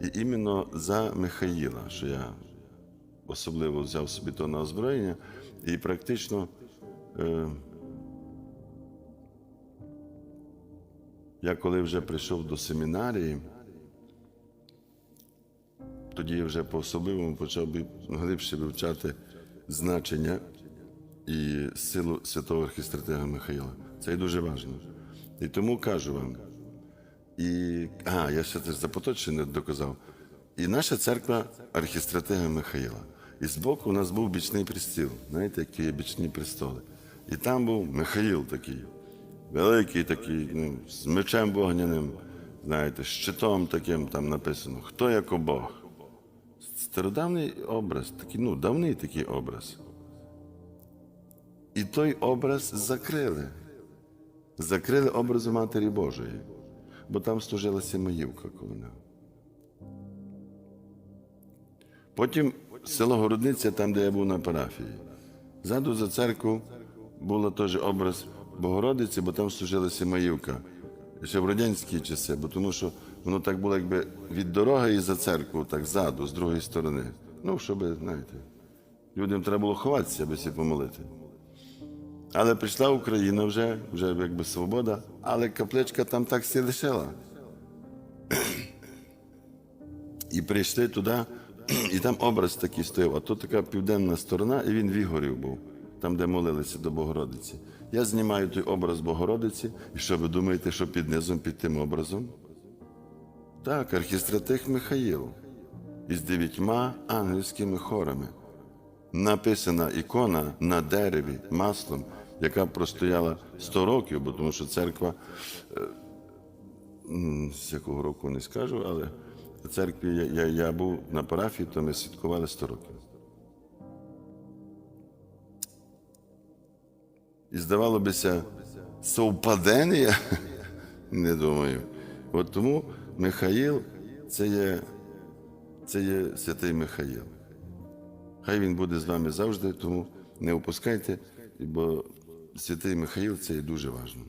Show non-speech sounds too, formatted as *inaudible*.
І іменно за Михаїла, що я особливо взяв собі то на озброєння, і практично е, я коли вже прийшов до семінарії, тоді я вже по-особливому почав би глибше вивчати значення і силу святого архістратега Михаїла. Це і дуже важливо. І тому кажу вам. І, а, я ще теж за поточне не доказав. І наша церква архістратега Михаїла. І збоку у нас був бічний пристіл. Знаєте, які є бічні престоли. І там був Михаїл такий, великий такий, ну, з мечем вогняним, знаєте, з щитом таким там написано, хто як Бог. Стародавній образ, такий, ну, давний такий образ. І той образ закрили. Закрили образу Матері Божої, бо там служила Симоївка коло. Потім село Городниця, там, де я був на парафії. Ззаду за церкву був теж образ Богородиці, бо там служила Симоївка. Ще в радянські часи, бо тому що воно так було якби від дороги і за церкву, так ззаду, з другої сторони. Ну, щоб, знаєте, людям треба було ховатися, аби всі помолити. Але прийшла Україна вже, вже якби свобода, але капличка там так всі лишила. І прийшли туди, і там образ такий стояв, а тут така південна сторона, і він вігорів був, там, де молилися до Богородиці. Я знімаю той образ Богородиці, і що ви думаєте, що під низом, під тим образом? Так, архістратих Михаїл із дев'ятьма ангельськими хорами. Написана ікона на дереві маслом, яка простояла 100 років, бо тому що церква, е, з якого року не скажу, але в церкві я, я, я був на парафії, то ми святкували 100 років. І здавало бися, совпадення? *laughs* Не думаю. От тому Михаїл це є, це є святий Михаїл. Хай він буде з вами завжди, тому не опускайте, бо святий Михаїл це є дуже важливо.